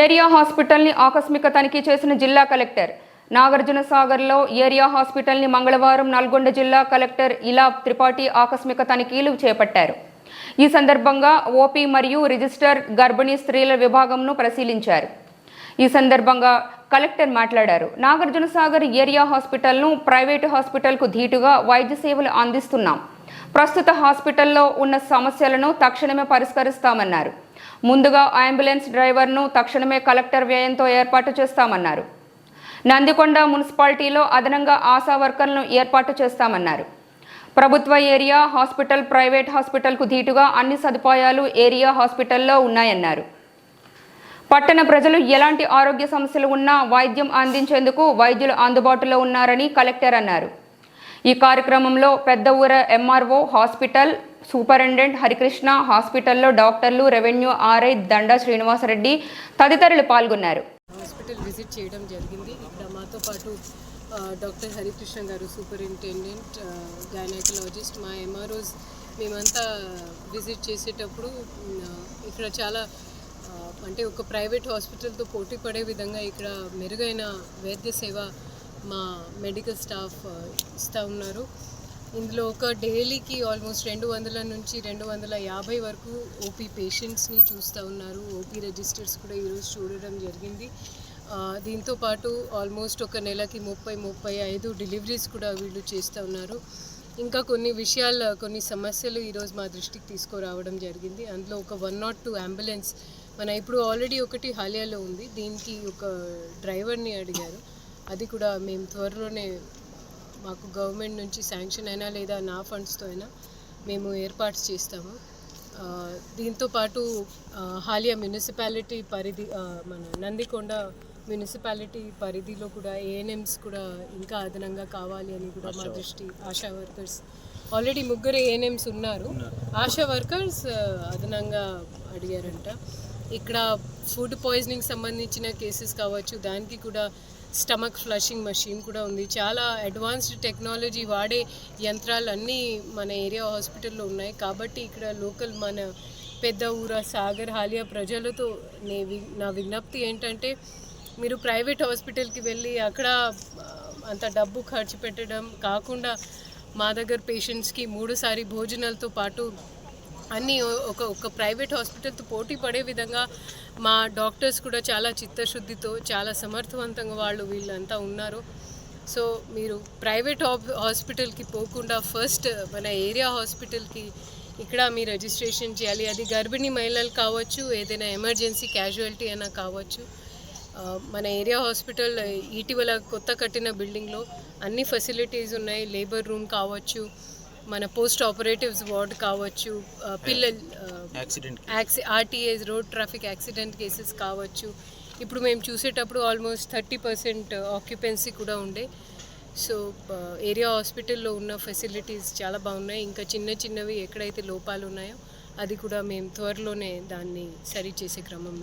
Area హాస్పిటల్ని ఆకస్మిక తనిఖీ చేసిన జిల్లా కలెక్టర్. నాగార్జున సాగర్లో ఏరియా హాస్పిటల్ని మంగళవారం నల్గొండ జిల్లా కలెక్టర్ ఇలా త్రిపాఠి ఆకస్మిక తనిఖీలు చేపట్టారు. ఈ సందర్భంగా ఓపీ మరియు రిజిస్టర్ గర్భిణీ స్త్రీల విభాగంను పరిశీలించారు. ఈ సందర్భంగా కలెక్టర్ మాట్లాడారు. నాగార్జున సాగర్ ఏరియా హాస్పిటల్ను ప్రైవేటు హాస్పిటల్కు ధీటుగా వైద్య సేవలు అందిస్తున్నాం. ప్రస్తుత హాస్పిటల్లో ఉన్న సమస్యలను తక్షణమే పరిష్కరిస్తామన్నారు. ముందుగా అంబులెన్స్ డ్రైవర్ను తక్షణమే కలెక్టర్ వ్యయంతో ఏర్పాటు చేస్తామన్నారు. నందికొండ మున్సిపాలిటీలో అదనంగా ఆశా వర్కర్లను ఏర్పాటు చేస్తామన్నారు. ప్రభుత్వ ఏరియా హాస్పిటల్ ప్రైవేట్ హాస్పిటల్కు ధీటుగా అన్ని సదుపాయాలు ఏరియా హాస్పిటల్లో ఉన్నాయన్నారు. పట్టణ ప్రజలు ఎలాంటి ఆరోగ్య సమస్యలు ఉన్నా వైద్యం అందించేందుకు వైద్యులు అందుబాటులో ఉన్నారని కలెక్టర్ అన్నారు. ఈ కార్యక్రమంలో పెద్ద ఊర ఎంఆర్ఓ హాస్పిటల్ సూపరింటెండెంట్ హరికృష్ణ హాస్పిటల్లో డాక్టర్లు రెవెన్యూ ఆర్ఐ దండా శ్రీనివాసరెడ్డి తదితరులు పాల్గొన్నారు. హాస్పిటల్ విజిట్ చేయడం జరిగింది. ఇక్కడ మాతో పాటు డాక్టర్ హరికృష్ణ గారు సూపరింటెండెంట్ గైనకలాజిస్ట్ మా ఎంఆర్ఓస్ మేమంతా విజిట్ చేసేటప్పుడు ఇక్కడ చాలా అంటే ఒక ప్రైవేట్ హాస్పిటల్తో పోటీ పడే విధంగా ఇక్కడ మెరుగైన వైద్య సేవ మా మెడికల్ స్టాఫ్ ఇస్తూ ఉన్నారు. ఇందులో ఒక డైలీకి ఆల్మోస్ట్ రెండు వందల నుంచి రెండు వందల యాభై వరకు ఓపీ పేషెంట్స్ని చూస్తూ ఉన్నారు. ఓపీ రిజిస్టర్స్ కూడా ఈరోజు చూడడం జరిగింది. దీంతోపాటు దీంతో పాటు ఆల్మోస్ట్ ఒక నెలకి ముప్పై ముప్పై ఐదు డెలివరీస్ కూడా వీళ్ళు చేస్తూ ఉన్నారు. ఇంకా కొన్ని విషయాలు కొన్ని సమస్యలు ఈరోజు మా దృష్టికి తీసుకురావడం జరిగింది. అందులో ఒక వన్ నాట్ టూ అంబులెన్స్ మన ఇప్పుడు ఆల్రెడీ ఒకటి హాలియాలో ఉంది. దీనికి ఒక డ్రైవర్ని అడిగారు. అది కూడా మేము త్వరలోనే మాకు గవర్నమెంట్ నుంచి శాంక్షన్ అయినా లేదా నా ఫండ్స్తో అయినా మేము ఏర్పాటు చేస్తాము. దీంతో పాటు హాలియా మున్సిపాలిటీ పరిధి మన నందికొండ మున్సిపాలిటీ పరిధిలో కూడా ఏఎన్ఎంస్ కూడా ఇంకా అదనంగా కావాలి అని కూడా మా దృష్టి ఆశా వర్కర్స్. ఆల్రెడీ ముగ్గురు ఏఎన్ఎంస్ ఉన్నారు. ఆశా వర్కర్స్ అదనంగా అడిగారంట. ఇక్కడ ఫుడ్ పాయిజనింగ్ సంబంధించిన కేసెస్ కావచ్చు దానికి కూడా స్టమక్ ఫ్లషింగ్ మషిన్ కూడా ఉంది. చాలా అడ్వాన్స్డ్ టెక్నాలజీ వాడే యంత్రాలు అన్నీ మన ఏరియా హాస్పిటల్లో ఉన్నాయి. కాబట్టి ఇక్కడ లోకల్ మన పెద్ద ఊర సాగర్ హాలియా ప్రజలతో నే వి- నా విజ్ఞప్తి ఏంటంటే మీరు ప్రైవేట్ హాస్పిటల్కి వెళ్ళి అక్కడ అంత డబ్బు ఖర్చు పెట్టడం కాకుండా మా దగ్గర పేషెంట్స్కి మూడుసారి భోజనాలతో పాటు అన్నీ ఒక ఒక ప్రైవేట్ హాస్పిటల్తో పోటీ పడే విధంగా మా డాక్టర్స్ కూడా చాలా చిత్తశుద్ధితో చాలా సమర్థవంతంగా వాళ్ళు వీళ్ళంతా ఉన్నారు. సో మీరు ప్రైవేట్ హాప్- హాస్పిటల్కి పోకుండా ఫస్ట్ మన ఏరియా హాస్పిటల్కి ఇక్కడ మీ రిజిస్ట్రేషన్ చేయాలి. అది గర్భిణీ మహిళలు కావచ్చు ఏదైనా ఎమర్జెన్సీ క్యాజువాలిటీ అయినా కావచ్చు. మన ఏరియా హాస్పిటల్ ఇటీవల కొత్త కట్టిన బిల్డింగ్లో అన్ని ఫెసిలిటీస్ ఉన్నాయి. లేబర్ రూమ్ కావచ్చు మన పోస్ట్ ఆపరేటివ్స్ వార్డ్ కావచ్చు పిల్లలు accident యాక్సి RTAs road traffic accident cases కావచ్చు. ఇప్పుడు మేము చూసేటప్పుడు ఆల్మోస్ట్ థర్టీ పర్సెంట్ ఆక్యుపెన్సీ కూడా ఉండే. సో ఏరియా హాస్పిటల్లో ఉన్న ఫెసిలిటీస్ చాలా బాగున్నాయి. ఇంకా చిన్న చిన్నవి ఎక్కడైతే లోపాలు ఉన్నాయో అది కూడా మేము త్వరలోనే దాన్ని సరి చేసే క్రమంలో